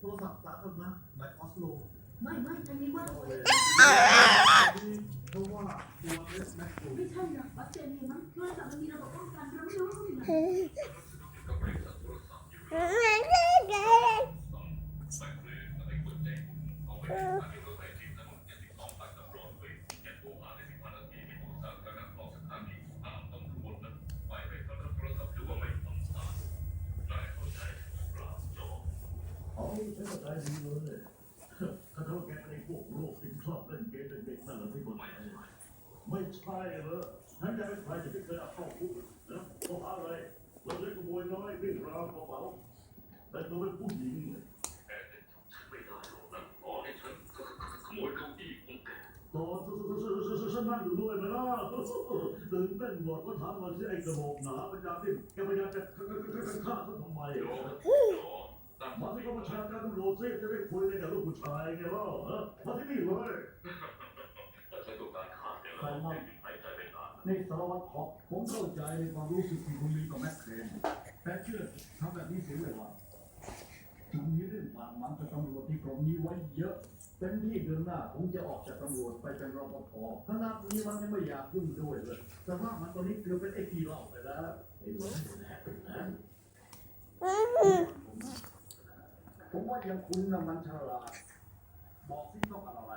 โทรศัพท์สาธารณะในออสโลไม่ไม่อันนี้ว่าเพราะว่าตัวเอสแม็กโไม่ใช่นะออสเตรเลียมั้งโทรศัพท์มันมีระบบป้องกันเราไม่รู้ว่าเขามีไหนเขาใช้ใจดีเลยเขาทำแกในพวกโลกที่ชอบเล่นเกมเด็กๆนั่นแหละที่คนไทยไม่ใช่เหรอฉันจะเป็นใครจะไม่เคยเอาเข้าคุกนะเพราะอะไรเราเล่นขโมยน้อยวิ่งราวกระเป๋าแต่เราเป็นผู้หญิงต่อฉันนั่งอยู่ด้วยไหมล่ะตื่นเต้นหมดก็ถามมาสิไอ้กระบอกหนาพยายามที่แกพยายามจะฆ่าฉันทำไม มาที่กองบัญชาการตำรวจซิจะได้คุยอะไรกับลูกผู้ชายไงล่ะมาที่นี่เลยในสารวัตรขอบผมเข้าใจในความรู้สึกที่คุณมีต่อแม็กเคนแต่เชื่อทำแบบนี้เสียเวลาถึงมีเรื่องบาดหมางกับตำรวจที่กรมนี้ไว้เยอะเป็นที่เดินหน้าผมจะออกจากตำรวจไปเป็นรปภขนาดนี้มันยังไม่อยากยุ่งด้วยเลย แต่ว่ามันตอนนี้เกือบเป็นไอ้กี่รอบไปแล้วไอ้หลงนะผมว่ อย่างคุณน่ะมันฉลาด บอกสิต้องการอะไร